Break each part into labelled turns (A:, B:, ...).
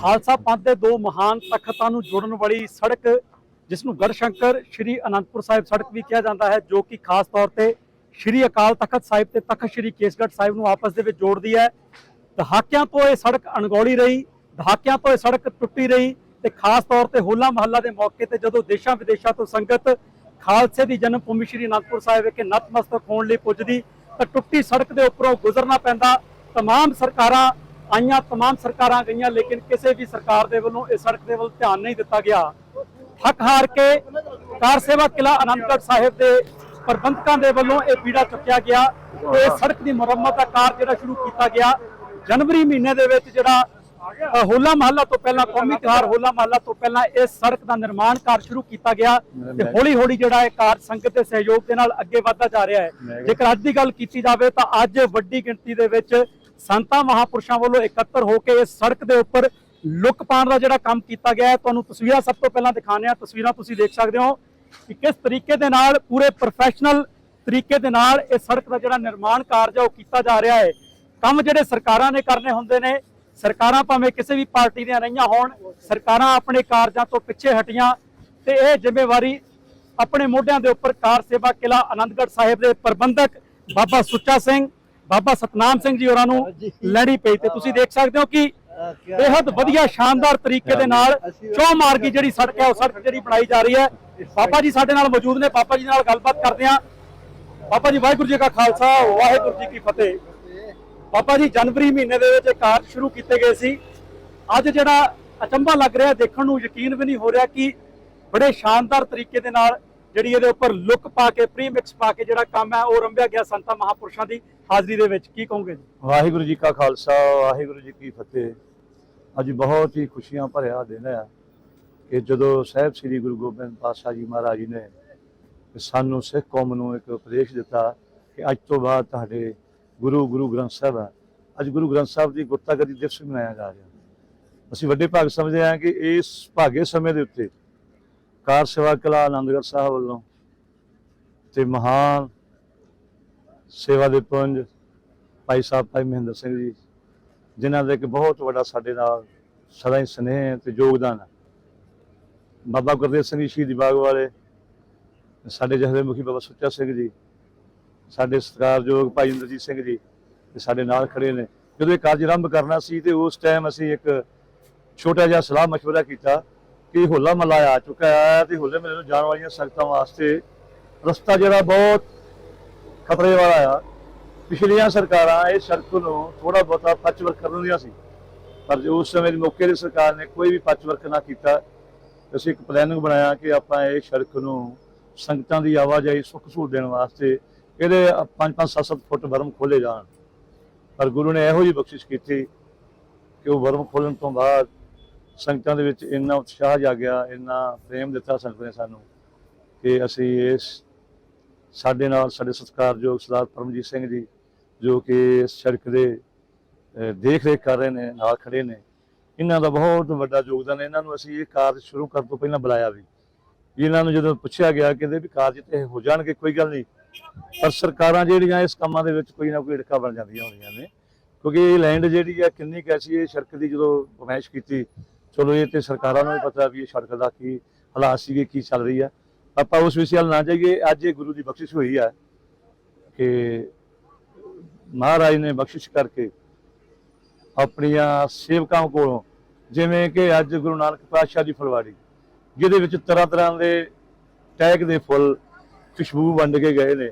A: ਖਾਲਸਾ ਪੰਥ ਦੇ ਦੋ ਮਹਾਨ ਤਖਤਾਂ ਨੂੰ ਜੋੜਨ ਵਾਲੀ ਸੜਕ, ਜਿਸ ਨੂੰ ਗੜਸ਼ੰਕਰ ਸ਼੍ਰੀ ਅਨੰਦਪੁਰ ਸਾਹਿਬ ਸੜਕ ਵੀ ਕਿਹਾ ਜਾਂਦਾ ਹੈ, ਜੋ ਕਿ ਖਾਸ ਤੌਰ ਤੇ ਸ਼੍ਰੀ ਅਕਾਲ ਤਖਤ ਸਾਹਿਬ ਤੇ ਤਖਤ ਸ਼੍ਰੀ ਕੇਸਗੜ੍ਹ ਸਾਹਿਬ ਨੂੰ ਆਪਸ ਦੇ ਵਿੱਚ ਜੋੜਦੀ ਹੈ। ਦਹਾਕਿਆਂ ਤੋਂ ਇਹ ਸੜਕ ਅਣਗੌਲੀ ਰਹੀ, ਦਹਾਕਿਆਂ ਤੋਂ ਇਹ ਸੜਕ ਟੁੱਟੀ ਰਹੀ ਤੇ ਖਾਸ ਤੌਰ ਤੇ ਹੋਲਾ ਮਹੱਲਾ ਦੇ ਮੌਕੇ ਤੇ ਜਦੋਂ ਦੇਸ਼ਾਂ ਵਿਦੇਸ਼ਾਂ ਤੋਂ ਸੰਗਤ ਖਾਲਸੇ ਦੀ ਜਨਮ ਭੂਮੀ ਸ਼੍ਰੀ ਅਨੰਦਪੁਰ ਸਾਹਿਬ ਵਿਖੇ ਨਤਮਸਤਕ ਹੋਣ ਲਈ ਪੁੱਜਦੀ, ਤਾਂ ਟੁੱਟੀ ਸੜਕ ਦੇ ਉੱਪਰੋਂ ਗੁਜ਼ਰਨਾ ਪੈਂਦਾ। ਤਮਾਮ ਸਰਕਾਰਾਂ ਆਈਆਂ ਤਮਾਮ ਸਰਕਾਰਾਂ ਗਈਆਂ ਲੇਕਿਨ ਕਿਸੇ ਵੀ ਸਰਕਾਰ ਦੇ ਵੱਲੋਂ ਇਸ ਸੜਕ ਦੇ ਵੱਲ ਧਿਆਨ ਨਹੀਂ ਦਿੱਤਾ ਗਿਆ। ਥੱਕ ਹਾਰ ਕੇ ਕਾਰ ਸੇਵਾ ਕਿਲਾ ਆਨੰਦਗੜ੍ਹ ਸਾਹਿਬ ਦੇ ਪ੍ਰਬੰਧਕਾਂ ਦੇ ਵੱਲੋਂ ਇਹ ਪੀੜਾ ਚੁੱਕਿਆ ਗਿਆ ਤੇ ਸੜਕ ਦੀ ਮੁਰੰਮਤ ਦਾ ਕਾਰਜ ਜਿਹੜਾ ਸ਼ੁਰੂ ਕੀਤਾ ਗਿਆ। ਜਨਵਰੀ ਮਹੀਨੇ ਦੇ ਵਿੱਚ ਜਿਹੜਾ ਹੋਲਾ ਮਹੱਲਾ ਤੋਂ ਪਹਿਲਾਂ ਕੌਮੀ ਤਿਉਹਾਰ ਹੋਲਾ ਮਹੱਲਾ ਤੋਂ ਪਹਿਲਾਂ ਇਸ ਸੜਕ ਦਾ ਨਿਰਮਾਣ ਕਾਰਜ ਸ਼ੁਰੂ ਕੀਤਾ ਗਿਆ ਤੇ ਹੌਲੀ ਹੌਲੀ ਜਿਹੜਾ ਇਹ ਕਾਰਜ ਸੰਗਤ ਦੇ ਸਹਿਯੋਗ ਦੇ ਨਾਲ ਅੱਗੇ ਵਧਦਾ ਜਾ ਰਿਹਾ ਹੈ। ਜੇਕਰ ਅੱਜ ਦੀ ਗੱਲ ਕੀਤੀ ਜਾਵੇ ਤਾਂ ਅੱਜ ਵੱਡੀ ਗਿਣਤੀ ਦੇ ਵਿੱਚ ਸੰਤਾਂ ਮਹਾਪੁਰਸ਼ਾਂ ਵੱਲੋਂ ਇਕੱਤਰ ਹੋ ਕੇ ਇਸ ਸੜਕ ਦੇ ਉੱਪਰ ਲੁੱਕ ਪਾਉਣ ਦਾ ਜਿਹੜਾ ਕੰਮ ਕੀਤਾ ਗਿਆ ਹੈ, ਤੁਹਾਨੂੰ ਤਸਵੀਰਾਂ ਸਭ ਤੋਂ ਪਹਿਲਾਂ ਦਿਖਾਉਂਦੇ ਹਾਂ। ਤਸਵੀਰਾਂ ਤੁਸੀਂ ਦੇਖ ਸਕਦੇ ਹੋ ਕਿ ਕਿਸ ਤਰੀਕੇ ਦੇ ਨਾਲ, ਪੂਰੇ ਪ੍ਰੋਫੈਸ਼ਨਲ ਤਰੀਕੇ ਦੇ ਨਾਲ ਇਹ ਸੜਕ ਦਾ ਜਿਹੜਾ ਨਿਰਮਾਣ ਕਾਰਜ ਹੈ, ਉਹ ਕੀਤਾ ਜਾ ਰਿਹਾ ਹੈ। ਕੰਮ ਜਿਹੜੇ ਸਰਕਾਰਾਂ ਨੇ ਕਰਨੇ ਹੁੰਦੇ ਨੇ, ਸਰਕਾਰਾਂ ਭਾਵੇਂ ਕਿਸੇ ਵੀ ਪਾਰਟੀ ਦੀਆਂ ਰਹੀਆਂ ਹੋਣ, ਸਰਕਾਰਾਂ ਆਪਣੇ ਕਾਰਜਾਂ ਤੋਂ ਪਿੱਛੇ ਹਟੀਆਂ ਤੇ ਇਹ ਜ਼ਿੰਮੇਵਾਰੀ ਆਪਣੇ ਮੋਢਿਆਂ ਦੇ ਉੱਪਰ ਕਾਰ ਸੇਵਾ ਕਿਲਾ ਆਨੰਦਗੜ੍ਹ ਸਾਹਿਬ ਦੇ ਪ੍ਰਬੰਧਕ ਬਾਬਾ ਸੁੱਚਾ ਸਿੰਘ ਬਾਬਾ ਸਤਨਾਮ ਸਿੰਘ ਜੀ ਹੋਰਾਂ ਨੂੰ ਲੈਣੀ ਪਈ ਤੇ ਤੁਸੀਂ ਦੇਖ ਸਕਦੇ ਹੋ ਕਿ ਬੇहद ਵਧੀਆ ਸ਼ਾਨਦਾਰ ਤਰੀਕੇ ਦੇ ਨਾਲ ਚੌ ਮਾਰਗੀ ਜਿਹੜੀ ਸੜਕ ਹੈ ਉਹ ਸੜਕ ਜਿਹੜੀ ਬਣਾਈ ਜਾ ਰਹੀ ਹੈ। ਬਾਬਾ ਜੀ ਸਾਡੇ ਨਾਲ ਮੌਜੂਦ ਨੇ ਬਾਬਾ ਜੀ ਨਾਲ ਗੱਲਬਾਤ ਕਰਦੇ ਹਾਂ। ਬਾਬਾ ਜੀ ਵਾਹਿਗੁਰੂ ਜੀ ਕਾ ਖਾਲਸਾ ਵਾਹਿਗੁਰੂ ਜੀ ਕੀ ਫਤਿਹ। ਬਾਬਾ ਜੀ ਜਨਵਰੀ ਮਹੀਨੇ ਦੇ ਵਿੱਚ ਇਹ ਕਾਰਜ ਸ਼ੁਰੂ ਕੀਤੇ ਗਏ ਸੀ। ਅੱਜ ਜਿਹੜਾ ਅਚੰਭਾ ਲੱਗ ਰਿਹਾ ਦੇਖਣ ਨੂੰ ਯਕੀਨ ਵੀ ਨਹੀਂ ਹੋ ਰਿਹਾ ਕਿ ਬੜੇ ਸ਼ਾਨਦਾਰ ਤਰੀਕੇ ਦੇ ਨਾਲ ਜਿਹੜੀ ਇਹਦੇ ਉੱਪਰ ਲੁੱਕ ਪਾ ਕੇ ਪ੍ਰੀਮਿਕਸ ਪਾ ਕੇ ਜਿਹੜਾ ਕੰਮ ਹੈ, ਉਹ ਰੰਭਿਆ ਗਿਆ ਸੰਤਾਂ ਮਹਾਪੁਰਸ਼ਾਂ ਦੀ ਹਾਜ਼ਰੀ ਦੇ ਵਿੱਚ। ਕੀ ਕਹੋਗੇ ਜੀ?
B: ਵਾਹਿਗੁਰੂ ਜੀ ਕਾ ਖਾਲਸਾ, ਵਾਹਿਗੁਰੂ ਜੀ ਕੀ ਫਤਿਹ। ਅੱਜ ਬਹੁਤ ਹੀ ਖੁਸ਼ੀਆਂ ਭਰਿਆ ਦਿਨ ਹੈ ਕਿ ਜਦੋਂ ਸਾਹਿਬ ਸ੍ਰੀ ਗੁਰੂ ਗੋਬਿੰਦ ਪਾਤਸ਼ਾਹ ਜੀ ਮਹਾਰਾਜ ਜੀ ਨੇ ਸਾਨੂੰ ਸਿੱਖ ਕੌਮ ਨੂੰ ਇੱਕ ਉਪਦੇਸ਼ ਦਿੱਤਾ ਕਿ ਅੱਜ ਤੋਂ ਬਾਅਦ ਤੁਹਾਡੇ ਗੁਰੂ ਗੁਰੂ ਗ੍ਰੰਥ ਸਾਹਿਬ ਹੈ। ਅੱਜ ਗੁਰੂ ਗ੍ਰੰਥ ਸਾਹਿਬ ਦੀ ਗੁਰਤਾਗਰੀ ਦਿਵਸ ਮਨਾਇਆ ਜਾ ਰਿਹਾ। ਅਸੀਂ ਵੱਡੇ ਭਾਗ ਸਮਝਦੇ ਹਾਂ ਕਿ ਇਸ ਭਾਗੇ ਸਮੇਂ ਦੇ ਉੱਤੇ ਕਾਰ ਸੇਵਾ ਕਲਾ ਆਨੰਦਗੜ੍ਹ ਸਾਹਿਬ ਵੱਲੋਂ ਤੇ ਮਹਾਨ ਸੇਵਾ ਦੇ ਪੁੰਜ ਭਾਈ ਸਾਹਿਬ ਭਾਈ ਮਹਿੰਦਰ ਸਿੰਘ ਜੀ ਜਿਨ੍ਹਾਂ ਦਾ ਇੱਕ ਬਹੁਤ ਵੱਡਾ ਸਾਡੇ ਨਾਲ ਸਦਾ ਹੀ ਸਨੇਹ ਤੇ ਯੋਗਦਾਨ ਹੈ ਬਾਬਾ ਗੁਰਦੇਵ ਸਿੰਘ ਜੀ ਸ਼ਹੀਦੀ ਬਾਗ ਵਾਲੇ ਸਾਡੇ ਜਹਦੇ ਮੁਖੀ ਬਾਬਾ ਸੁੱਚਾ ਸਿੰਘ ਜੀ ਸਾਡੇ ਸਤਿਕਾਰਯੋਗ ਭਾਈ ਇੰਦਰਜੀਤ ਸਿੰਘ ਜੀ ਤੇ ਸਾਡੇ ਨਾਲ ਖੜੇ ਨੇ ਜਦੋਂ ਇਹ ਕਾਰਜ ਆਰੰਭ ਕਰਨਾ ਸੀ ਤੇ ਉਸ ਟਾਈਮ ਅਸੀਂ ਇੱਕ ਛੋਟਾ ਜਿਹਾ ਸਲਾਹ مشورہ ਕੀਤਾ ਕਿ ਹੋਲਾ ਮਹੱਲਾ ਆ ਚੁੱਕਾ ਹੈ ਤੇ ਹੋਲੇ ਮਹੱਲੇ ਨੂੰ ਜਾਣ ਵਾਲੀਆਂ ਸੰਗਤਾਂ ਵਾਸਤੇ ਰਸਤਾ ਜਿਹੜਾ ਬਹੁਤ ਖਤਰੇ ਵਾਲਾ ਆ। ਪਿਛਲੀਆਂ ਸਰਕਾਰਾਂ ਇਹ ਸੜਕ ਨੂੰ ਥੋੜਾ ਬਹੁਤਾ ਪੱਚ ਵਰਕ ਕਰਨ ਦੀਆਂ ਸੀ। ਪਰ ਜੋ ਉਸ ਸਮੇਂ ਦੀ ਮੌਕੇ ਦੀ ਸਰਕਾਰ ਨੇ ਕੋਈ ਵੀ ਪੱਚ ਵਰਕ ਨਾ ਕੀਤਾ। ਅਸੀਂ ਇੱਕ ਪਲੈਨਿੰਗ ਬਣਾਇਆ ਕਿ ਆਪਾਂ ਇਹ ਸੜਕ ਨੂੰ ਸੰਗਤਾਂ ਦੀ ਆਵਾਜਾਈ ਸੁੱਖ ਸਹੂਲਤ ਦੇਣ ਵਾਸਤੇ ਇਹਦੇ 5-5 7-7 ਫੁੱਟ ਵਰਮ ਖੋਲੇ ਜਾਣ। ਪਰ ਗੁਰੂ ਨੇ ਇਹੋ ਜਿਹੀ ਬਖਸ਼ਿਸ਼ ਕੀਤੀ ਕਿ ਉਹ ਵਰਮ ਖੋਲਣ ਤੋਂ ਬਾਅਦ ਸੰਗਤਾਂ ਦੇ ਵਿੱਚ ਇੰਨਾ ਉਤਸ਼ਾਹ ਜਾਗਿਆ, ਇੰਨਾ ਪ੍ਰੇਮ ਦਿੱਤਾ ਸੰਗਤ ਨੇ ਸਾਨੂੰ ਕਿ ਅਸੀਂ ਇਸ ਸਾਡੇ ਨਾਲ ਸਾਡੇ ਸਤਿਕਾਰਯੋਗ ਸਰਦਾਰ ਪਰਮਜੀਤ ਸਿੰਘ ਜੀ, ਜੋ ਕਿ ਇਸ ਸੜਕ ਦੇ ਦੇਖ ਰੇਖ ਕਰ ਰਹੇ ਨੇ, ਨਾਲ ਖੜੇ ਨੇ। ਇਹਨਾਂ ਦਾ ਬਹੁਤ ਵੱਡਾ ਯੋਗਦਾਨ ਹੈ। ਇਹਨਾਂ ਨੂੰ ਅਸੀਂ ਇਹ ਕਾਰਜ ਸ਼ੁਰੂ ਕਰਨ ਤੋਂ ਪਹਿਲਾਂ ਬੁਲਾਇਆ ਵੀ। ਇਹਨਾਂ ਨੂੰ ਜਦੋਂ ਪੁੱਛਿਆ ਗਿਆ, ਕਹਿੰਦੇ ਵੀ ਕਾਰਜ ਤੇ ਹੋ ਜਾਣਗੇ, ਕੋਈ ਗੱਲ ਨਹੀਂ। ਪਰ ਸਰਕਾਰਾਂ ਜਿਹੜੀਆਂ ਇਸ ਕੰਮਾਂ ਦੇ ਵਿੱਚ ਕੋਈ ਨਾ ਕੋਈ ਢਕਾ ਬਣ ਜਾਂਦੀਆਂ ਹੁੰਦੀਆਂ ਨੇ। ਕਿਉਂਕਿ ਇਹ ਲੈਂਡ ਜਿਹੜੀ ਆ ਕਿੰਨੀ ਕੈਸੀ ਇਹ ਸੜਕ ਦੀ ਜਦੋਂ ਪਮੈਸ਼ ਕੀਤੀ ਚਲੋ ਇਹ ਤੇ ਸਰਕਾਰਾਂ ਨੂੰ ਵੀ ਪਤਾ ਵੀ ਇਹ ਸੜਕ ਦਾ ਕੀ ਹਾਲਾਤ ਸੀਗੇ, ਕੀ ਚੱਲ ਰਹੀ ਹੈ ਆਪਾਂ ਉਸ ਵਿਸ਼ੇ ਵੱਲ ਨਾ ਜਾਈਏ, ਅੱਜ ਇਹ ਗੁਰੂ ਦੀ ਬਖਸ਼ਿਸ਼ ਹੋਈ ਹੈ ਕਿ ਮਹਾਰਾਜ ਨੇ ਬਖਸ਼ਿਸ਼ ਕਰਕੇ ਆਪਣੀਆਂ ਸੇਵਕਾਂ ਕੋਲੋਂ, ਜਿਵੇਂ ਕਿ ਅੱਜ ਗੁਰੂ ਨਾਨਕ ਪਾਤਸ਼ਾਹ ਦੀ ਫੁਲਵਾੜੀ, ਜਿਹਦੇ ਵਿੱਚ ਤਰ੍ਹਾਂ ਤਰ੍ਹਾਂ ਦੇ ਟੈਗ ਦੇ ਫੁੱਲ ਖੁਸ਼ਬੂ ਵੰਡ ਕੇ ਗਏ ਨੇ।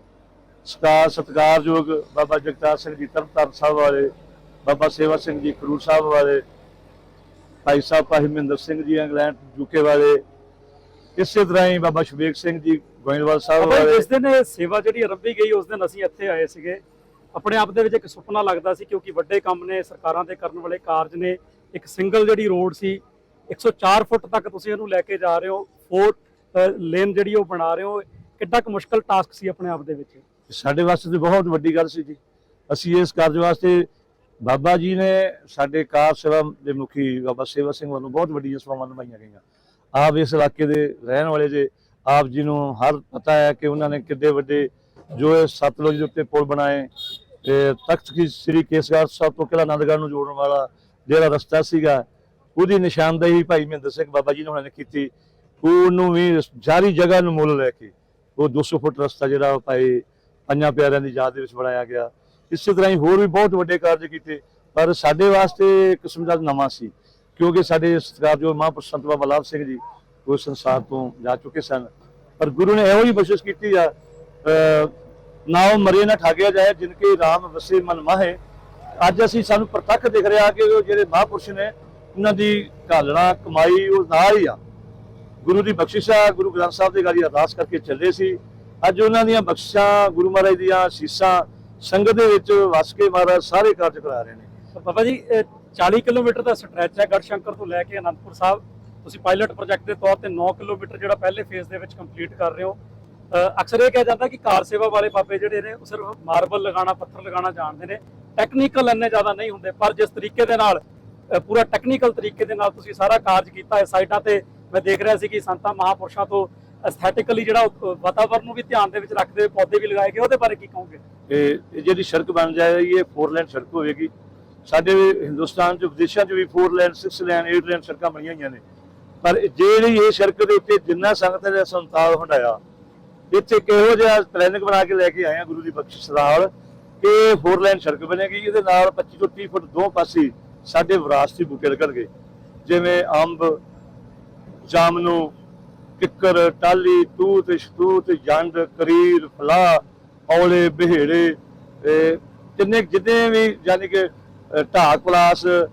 B: ਸਤਿਕਾਰ, ਸਤਿਕਾਰਯੋਗ ਬਾਬਾ ਜਗਤਾਰ ਸਿੰਘ ਜੀ, ਤਰਨਤਾਰਨ ਸਾਹਿਬ ਵਾਲੇ, ਬਾਬਾ ਸੇਵਾ ਸਿੰਘ ਜੀ ਖਰੂਰ ਸਾਹਿਬ ਵਾਲੇ ਭਾਈ ਸਾਹਿਬ ਭਾਈ ਮਹਿੰਦਰ ਸਿੰਘ ਜੀ ਇੰਗਲੈਂਡ ਯੂਕੇ ਵਾਲੇ। ਇਸੇ ਤਰ੍ਹਾਂ ਹੀ ਬਾਬਾ ਸ਼ਬੀਕ ਸਿੰਘ ਜੀ ਗੋਇੰਦਵਾਲ ਸਾਹਿਬ
A: ਬਾਬਾ ਜੀ,
B: ਵਾਲੇ।
A: ਜਿਸ ਦਿਨ ਇਹ ਸੇਵਾ ਜਿਹੜੀ ਆਰੰਭੀ ਗਈ ਉਸ ਦਿਨ ਅਸੀਂ ਇੱਥੇ ਆਏ ਸੀਗੇ। ਆਪਣੇ ਆਪ ਦੇ ਵਿੱਚ ਇੱਕ ਸੁਪਨਾ ਲੱਗਦਾ ਸੀ ਕਿਉਂਕਿ ਵੱਡੇ ਕੰਮ ਨੇ ਸਰਕਾਰਾਂ ਦੇ ਕਰਨ ਵਾਲੇ ਕਾਰਜ ਨੇ। ਇੱਕ ਸਿੰਗਲ ਜਿਹੜੀ ਰੋਡ ਸੀ 104 ਫੁੱਟ ਤੱਕ ਤੁਸੀਂ ਇਹਨੂੰ ਲੈ ਕੇ ਜਾ ਰਹੇ ਹੋ। ਫੋਰ ਲੇਨ ਜਿਹੜੀ ਉਹ ਬਣਾ ਰਹੇ ਹੋ। ਕਿੱਡਾ ਕੁ ਮੁਸ਼ਕਲ ਟਾਸਕ ਸੀ ਆਪਣੇ ਆਪ ਦੇ ਵਿੱਚ।
B: ਸਾਡੇ ਵਾਸਤੇ ਤੇ ਬਹੁਤ ਵੱਡੀ ਗੱਲ ਸੀ ਜੀ। ਅਸੀਂ ਇਸ ਕਾਰਜ ਵਾਸਤੇ ਬਾਬਾ ਜੀ ਨੇ ਸਾਡੇ ਕਾਰ ਸੇਵਾ ਦੇ ਮੁਖੀ ਬਾਬਾ ਸੇਵਾ ਸਿੰਘ ਵੱਲੋਂ ਬਹੁਤ ਵੱਡੀਆਂ ਸੇਵਾਵਾਂ ਨਿਭਾਈਆਂ ਗਈਆਂ। ਆਪ ਇਸ ਇਲਾਕੇ ਦੇ ਰਹਿਣ ਵਾਲੇ ਜੇ, ਆਪ ਜੀ ਨੂੰ ਹਰ ਪਤਾ ਹੈ ਕਿ ਉਹਨਾਂ ਨੇ ਕਿੱਡੇ ਵੱਡੇ ਜੋ ਇਹ ਸਤਲੁਜ ਦੇ ਉੱਤੇ ਪੁਲ ਬਣਾਏ ਤੇ ਤਖਤ ਕੀ ਸ੍ਰੀ ਕੇਸਗੜ੍ਹ ਸਾਹਿਬ ਤੋਂ ਕਿਲਾ ਆਨੰਦਗੜ੍ਹ ਨੂੰ ਜੋੜਨ ਵਾਲਾ ਜਿਹੜਾ ਰਸਤਾ ਸੀਗਾ, ਉਹਦੀ ਨਿਸ਼ਾਨਦੇਹੀ ਭਾਈ ਮਹਿੰਦਰ ਸਿੰਘ ਬਾਬਾ ਜੀ ਨੇ ਉਹਨਾਂ ਨੇ ਕੀਤੀ। ਉਹਨੂੰ ਵੀ ਜਾਰੀ ਜਗ੍ਹਾ ਨੂੰ ਮੁੱਲ ਲੈ ਕੇ ਉਹ 200 ਫੁੱਟ ਰਸਤਾ ਜਿਹੜਾ ਭਾਈ ਪੰਜਾਂ ਪਿਆਰਿਆਂ ਦੀ ਯਾਦ ਦੇ ਵਿੱਚ ਬਣਾਇਆ ਗਿਆ। ਇਸੇ ਤਰ੍ਹਾਂ ਹੀ ਹੋਰ ਵੀ ਬਹੁਤ ਵੱਡੇ ਕਾਰਜ ਕੀਤੇ, ਪਰ ਸਾਡੇ ਵਾਸਤੇ ਕਿਸਮ ਦਾ ਨਵਾਂ ਸੀ, ਕਿਉਂਕਿ ਸਾਡੇ ਸਤਿਕਾਰਯੋਗ ਮਹਾਂਪੁਰਸ਼ ਸੰਤ ਬਾਬਾ ਲਾਭ ਸਿੰਘ ਜੀ ਉਹ ਸੰਸਾਰ ਤੋਂ ਜਾ ਚੁੱਕੇ ਸਨ। ਪਰ ਗੁਰੂ ਨੇ ਇਹੋ ਹੀ ਬਖਸ਼ਿਸ਼ ਕੀਤੀ ਆ ਨਾ ਉਹ ਮਰੇ ਨਾ ਠਾਗਿਆ ਜਾਏ, ਜਿਨ ਕੇ ਰਾਮ ਵਸੇ ਮਨ ਮਾਹੇ। ਅੱਜ ਅਸੀਂ ਸਾਨੂੰ ਪ੍ਰਤੱਖ ਦਿਖ ਰਿਹਾ ਕਿ ਉਹ ਜਿਹੜੇ ਮਹਾਂਪੁਰਸ਼ ਨੇ, ਉਹਨਾਂ ਦੀ ਘਾਲਣਾ, ਕਮਾਈ ਉਹ ਨਾਲ ਹੀ ਆ। ਗੁਰੂ ਦੀ ਬਖਸ਼ਿਸ਼ ਆ, ਗੁਰੂ ਗ੍ਰੰਥ ਸਾਹਿਬ ਦੇ ਗਾੜੀ ਅਰਦਾਸ ਕਰਕੇ ਚੱਲੇ ਸੀ। ਅੱਜ ਉਹਨਾਂ ਦੀਆਂ ਬਖਸ਼ਿਸ਼ਾਂ, ਗੁਰੂ ਮਹਾਰਾਜ ਦੀਆਂ ਸੀਸਾਂ ਸੰਗਤ ਦੇ ਵਿੱਚ ਵਸ ਕੇ ਮਹਾਰਾਜ ਸਾਰੇ ਕਾਰਜ ਕਰਾ ਰਹੇ ਨੇ।
A: ਬਾਬਾ ਜੀ 40 ਕਿਲੋਮੀਟਰ ਦਾ ਸਟ੍ਰੈਚ ਹੈ ਗੜਸ਼ੰਕਰ ਤੋਂ ਲੈ ਕੇ ਅਨੰਦਪੁਰ ਸਾਹਿਬ। ਤੁਸੀਂ ਪਾਇਲਟ ਪ੍ਰੋਜੈਕਟ ਦੇ ਤੌਰ ਤੇ 9 ਕਿਲੋਮੀਟਰ ਜਿਹੜਾ ਪਹਿਲੇ ਫੇਜ਼ ਦੇ ਵਿੱਚ ਕੰਪਲੀਟ ਕਰ ਰਹੇ ਹੋ। ਅਕਸਰ ਇਹ ਕਿਹਾ ਜਾਂਦਾ ਕਿ ਕਾਰ ਸੇਵਾ ਵਾਲੇ ਬਾਬੇ ਜਿਹੜੇ ਨੇ, ਉਹ ਸਿਰਫ ਮਾਰਬਲ ਲਗਾਉਣਾ, ਪੱਥਰ ਲਗਾਉਣਾ ਜਾਣਦੇ ਨੇ। ਟੈਕਨੀਕਲ ਇੰਨੇ ਜ਼ਿਆਦਾ ਨਹੀਂ ਹੁੰਦੇ, ਪਰ ਜਿਸ ਤਰੀਕੇ ਦੇ ਨਾਲ ਪੂਰਾ ਟੈਕਨੀਕਲ ਤਰੀਕੇ ਦੇ ਨਾਲ ਤੁਸੀਂ ਸਾਰਾ ਕਾਰਜ ਕੀਤਾ ਹੈ, ਸਾਈਡਾਂ ਤੇ ਮੈਂ ਦੇਖ ਰਿਹਾ ਸੀ ਕਿ ਸੰਤਾਂ ਮਹਾਪੁਰਸ਼ਾਂ ਤੋਂ ਐਸਥੈਟਿਕਲੀ ਜਿਹੜਾ ਉਹ ਵਾਤਾਵਰਨ ਨੂੰ ਵੀ ਧਿਆਨ ਦੇ ਵਿੱਚ ਰੱਖਦੇ ਹੋਏ ਪੌਦੇ ਵੀ ਲਗਾਏ ਗਏ, ਉਹਦੇ ਬਾਰੇ ਕੀ ਕਹੋਗੇ?
B: ਇਹ ਜਿਹੜੀ ਸੜਕ ਬਣ ਜਾਏਗੀ, ਇਹ 4 ਲੇਨ ਸੜਕ ਹੋਵੇਗੀ। ਸਾਡੇ ਹਿੰਦੁਸਤਾਨ ਚ, ਵਿਦੇਸ਼ਾਂ ਚ ਵੀ 4 ਲੇਨ 6 ਲੇਨ 8 ਲੇਨ ਸੜਕਾਂ ਬਣੀਆਂ ਹੋਈਆਂ ਨੇ। ਪਰ ਜਿਹੜੀ ਇਹ ਸੜਕ ਦੇ ਉੱਤੇ ਜਿੰਨਾ ਸੰਗਤ ਨੇ ਸੰਤਾਪ ਹੰਡਾਇਆ ਇੱਥੇ ਕਿਹੋ ਜਿਹਾ ਪਲੈਨਿੰਗ ਬਣਾ ਕੇ ਲੈ ਕੇ ਆਏ ਆ ਗੁਰੂ ਦੀ ਬਖਸ਼ਿਸ਼ ਨਾਲ, ਕਿ 4 ਲੇਨ ਸੜਕ ਬਣੇਗੀ। ਇਹਦੇ ਨਾਲ 25 ਤੋਂ 30 ਫੁੱਟ ਦੋ ਪਾਸੇ ਸਾਡੇ ਵਿਰਾਸਤੀ ਬੂਟੇ ਲੱਗਣਗੇ। ਜਿਵੇਂ ਅੰਬ ਜਾਮਨੂ ਕਿੱਕਰ ਟਾਲੀ ਤੂਤ ਸ਼ਤੂਤ ਜੰਡ ਕਰੀਰ ਫਲਾ ਔਲੇ ਬਿਹੇੜੇ ਜਿੰਨੇ ਜਿੰਨੇ ਵੀ ਯਾਨੀ ਕਿ ਅ, ਢਾਕ ਪਲਾਸ ਅ,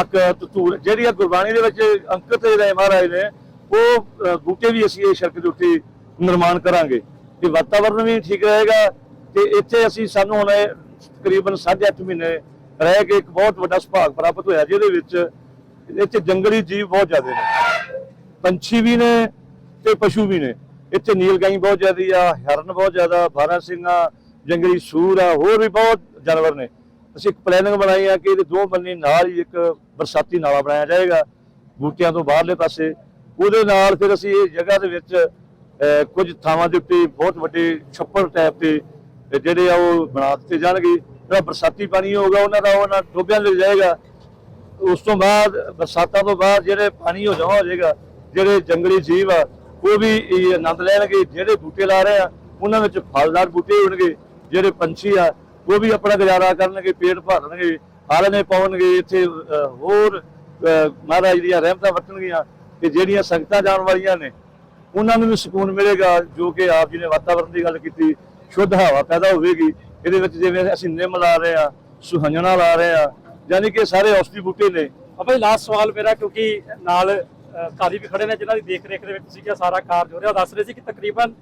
B: ਅੱਕ ਤਤੂਰ ਗੁਰਬਾਣੀ ਦੇ ਵਿੱਚ ਅੰਕਿਤ ਰਹੇ ਮਹਾਰਾਜ ਨੇ ਉਹ ਬੂਟੇ ਵੀ ਅਸੀਂ ਇਹ ਸੜਕ ਦੇ ਉੱਤੇ ਨਿਰਮਾਣ ਕਰਾਂਗੇ। ਤੇ ਵਾਤਾਵਰਨ ਵੀ ਠੀਕ ਰਹੇਗਾ ਤੇ ਇੱਥੇ ਅਸੀਂ ਸਾਨੂੰ ਹੁਣ ਇਹ ਤਕਰੀਬਨ 8.5 ਮਹੀਨੇ ਰਹਿ ਕੇ ਇੱਕ ਬਹੁਤ ਵੱਡਾ ਸੁਭਾਗ ਪ੍ਰਾਪਤ ਹੋਇਆ ਜਿਹਦੇ ਵਿੱਚ ਇੱਥੇ ਜੰਗਲੀ ਜੀਵ ਬਹੁਤ ਜ਼ਿਆਦਾ ਨੇ। ਪੰਛੀ ਵੀ ਨੇ ਤੇ ਪਸ਼ੂ ਵੀ ਨੇ। ਇੱਥੇ ਨੀਲਗਾਈ ਬਹੁਤ ਜ਼ਿਆਦੀ ਆ ਹਰਨ ਬਹੁਤ ਜ਼ਿਆਦਾ ਫਾਰਾ ਸਿੰਘ ਆ ਜੰਗਲੀ ਸੂਰ ਆ ਹੋਰ ਵੀ ਬਹੁਤ ਜਾਨਵਰ ਨੇ। ਅਸੀਂ ਇੱਕ ਪਲੈਨਿੰਗ ਬਣਾਈ ਆ ਕਿ ਇਹਦੇ ਦੋ ਬੰਨੇ ਨਾਲ ਹੀ ਇੱਕ ਬਰਸਾਤੀ ਨਾਲਾ ਬਣਾਇਆ ਜਾਏਗਾ ਬੂਟਿਆਂ ਤੋਂ ਬਾਹਰਲੇ ਪਾਸੇ। ਉਹਦੇ ਨਾਲ ਫਿਰ ਅਸੀਂ ਇਹ ਜਗ੍ਹਾ ਦੇ ਵਿੱਚ ਅਹ, ਕੁਝ ਥਾਵਾਂ ਦੇ ਉੱਤੇ ਬਹੁਤ ਵੱਡੇ ਛੱਪੜ ਟਾਈਪ ਦੇ ਜਿਹੜੇ ਆ ਉਹ ਬਣਾ ਦਿੱਤੇ ਜਾਣਗੇ। ਜਿਹੜਾ ਬਰਸਾਤੀ ਪਾਣੀ ਹੋਊਗਾ ਉਹਨਾਂ ਦਾ ਉਹਨਾਂ ਟੋਬਿਆਂ ਲੈ ਜਾਏਗਾ। ਉਸ ਤੋਂ ਬਾਅਦ ਬਰਸਾਤਾਂ ਤੋਂ ਬਾਅਦ ਜਿਹੜੇ ਪਾਣੀ ਹੋ ਜਮਾ ਹੋ ਜਾਏਗਾ ਜਿਹੜੇ ਜੰਗਲੀ ਜੀਵ ਆ ਉਹ ਵੀ ਇਹ ਆਨੰਦ ਲੈਣਗੇ, ਜਿਹੜੇ ਬੂਟੇ ਲਾ ਰਹੇ ਆ, ਉਹਨਾਂ ਵਿੱਚ ਫਲਦਾਰ ਬੂਟੇ ਹੋਣਗੇ, ਜਿਹੜੇ ਪੰਛੀ ਆ, ਉਹ ਵੀ ਆਪਣਾ ਗੁਜ਼ਾਰਾ ਕਰਨਗੇ ਪੇਟ ਭਰਨਗੇ ਆਲਣੇ ਪਾਉਣਗੇ, ਇੱਥੇ ਹੋਰ ਮਹਾਰਾਜ ਦੀਆਂ ਰਹਿਮਤਾਂ ਵਰਤਣਗੀਆਂ, ਤੇ ਜਿਹੜੀਆਂ ਸੰਗਤਾਂ ਜਾਣ ਵਾਲੀਆਂ ਨੇ, ਉਹਨਾਂ ਨੂੰ ਵੀ ਸਕੂਨ ਮਿਲੇਗਾ, ਜੋ ਕਿ ਆਪ ਜੀ ਨੇ ਵਾਤਾਵਰਣ ਦੀ ਗੱਲ ਕੀਤੀ, ਸ਼ੁੱਧ ਹਵਾ ਪੈਦਾ ਹੋਵੇਗੀ, ਇਹਦੇ ਵਿੱਚ ਜਿਵੇਂ ਅਸੀਂ ਨਿੰਮ ਲਾ ਰਹੇ ਆ, ਸੁਹੰਜਣਾ ਲਾ ਰਹੇ ਆ, ਯਾਨੀ ਕਿ ਸਾਰੇ ਔਸ਼ਧੀ ਬੂਟੇ ਨੇ।
A: ਅਬੇ ਲਾਸਟ ਸਵਾਲ ਮੇਰਾ, ਕਿਉਂਕਿ ਨਾਲ ਕਾਦੀ ਵੀ ਖੜੇ ਨੇ, ਜਿਨ੍ਹਾਂ ਦੀ ਦੇਖ ਰੇਖ ਦੇ ਵਿੱਚ ਸੀਗਾ ਸਾਰਾ ਕਾਰਜ ਹੋ ਰਿਹਾ। ਦੱਸ ਰਹੇ ਸੀ ਕਿ ਤਕਰੀਬਨ